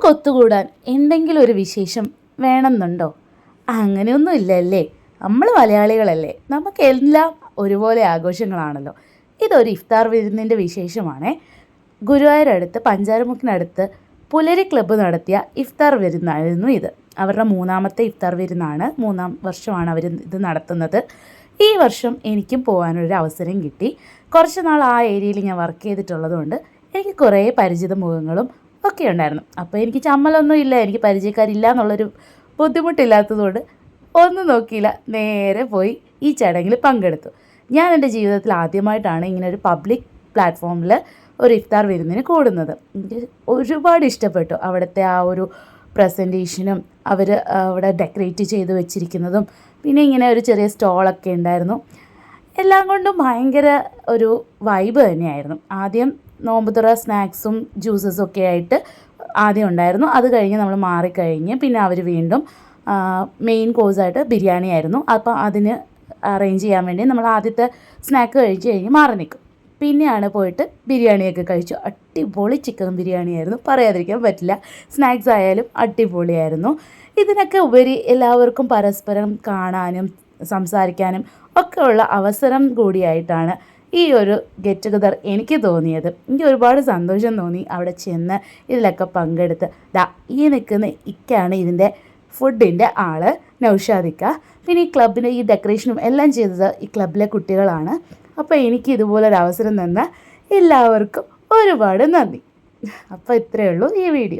നമുക്ക് ഒത്തുകൂടാൻ എന്തെങ്കിലും ഒരു വിശേഷം വേണമെന്നുണ്ടോ? അങ്ങനെയൊന്നും ഇല്ലല്ലേ നമ്മൾ മലയാളികളല്ലേ. നമുക്കെല്ലാം ഒരുപോലെ ആഘോഷങ്ങളാണല്ലോ. ഇതൊരു ഇഫ്താർ വിരുന്നിന്റെ വിശേഷമാണേ. ഗുരുവായൂരടുത്ത് പഞ്ചാരമുക്കിനടുത്ത് പുലരി ക്ലബ്ബ് നടത്തിയ ഇഫ്താർ വിരുന്നായിരുന്നു ഇത്. അവരുടെ മൂന്നാമത്തെ ഇഫ്താർ വിരുന്നാണ്. മൂന്നാം വർഷമാണ് അവർ ഇത് നടത്തുന്നത്. ഈ വർഷം എനിക്കും പോകാനൊരു അവസരം കിട്ടി. കുറച്ച് നാൾ ആ ഏരിയയിൽ ഞാൻ വർക്ക് ചെയ്തിട്ടുള്ളതുകൊണ്ട് എനിക്ക് കുറേ പരിചിത മുഖങ്ങളും ഒക്കെ ഉണ്ടായിരുന്നു. അപ്പോൾ എനിക്ക് ചമ്മലൊന്നും ഇല്ല എനിക്ക് പരിചയക്കാരില്ല എന്നുള്ളൊരു ബുദ്ധിമുട്ടില്ലാത്തതുകൊണ്ട് ഒന്നും നോക്കിയില്ല. നേരെ പോയി ഈ ചടങ്ങിൽ പങ്കെടുത്തു. ഞാൻ എന്റെ ജീവിതത്തിൽ ആദ്യമായിട്ടാണ് ഇങ്ങനെ ഒരു പബ്ലിക് പ്ലാറ്റ്ഫോമിൽ ഒരു ഇഫ്താർ വിരുന്നിന് കൂടുന്നത്. എനിക്ക് ഒരുപാട് ഇഷ്ടപ്പെട്ടു അവിടുത്തെ ആ ഒരു പ്രസന്റേഷനും അവർ അവിടെ ഡെക്കറേറ്റ് ചെയ്ത് വെച്ചിരിക്കുന്നതും. പിന്നെ ഇങ്ങനെ ഒരു ചെറിയ സ്റ്റോളൊക്കെ ഉണ്ടായിരുന്നു. എല്ലാം കൊണ്ടും ഭയങ്കര ഒരു വൈബ് തന്നെയായിരുന്നു. ആദ്യം നോമ്പുതുറ സ്നാക്സും ജ്യൂസസും ഒക്കെ ആയിട്ട് ആദ്യം ഉണ്ടായിരുന്നു. അത് കഴിഞ്ഞ് നമ്മൾ മാറിക്കഴിഞ്ഞ് പിന്നെ അവർ വീണ്ടും മെയിൻ കോഴ്സായിട്ട് ബിരിയാണി ആയിരുന്നു. അപ്പോൾ അതിന് അറേഞ്ച് ചെയ്യാൻ വേണ്ടി നമ്മൾ ആദ്യത്തെ സ്നാക്ക് കഴിച്ച് കഴിഞ്ഞ് മാറി നിൽക്കും. പിന്നെയാണ് പോയിട്ട് ബിരിയാണിയൊക്കെ കഴിച്ചു. അടിപൊളി ചിക്കൻ ബിരിയാണി ആയിരുന്നു. പറയാതിരിക്കാൻ പറ്റില്ല. സ്നാക്സ് ആയാലും അടിപൊളിയായിരുന്നു. ഇതിനൊക്കെ ഉപരി എല്ലാവർക്കും പരസ്പരം കാണാനും സംസാരിക്കാനും ഒക്കെയുള്ള അവസരം കൂടിയായിട്ടാണ് ഈ ഒരു ഗെറ്റ് ടുഗദർ എനിക്ക് തോന്നിയത്. എനിക്ക് ഒരുപാട് സന്തോഷം തോന്നി അവിടെ ചെന്ന് ഇതിലൊക്കെ പങ്കെടുത്ത്. ദാ ഈ നിൽക്കുന്ന ഇക്കാണ് ഇതിന്റെ ഫുഡിന്റെ ആൾ നൗഷാദിക്ക പിന്നെ ഈ ക്ലബിന് ഈ ഡെക്കറേഷനും എല്ലാം ചെയ്തത് ഈ ക്ലബിലെ കുട്ടികളാണ്. അപ്പോൾ എനിക്ക് ഇതുപോലൊരു അവസരം തന്ന എല്ലാവർക്കും ഒരുപാട് നന്ദി. അപ്പോൾ ഇത്രയേ ഉള്ളൂ ഈ വീഡിയോ.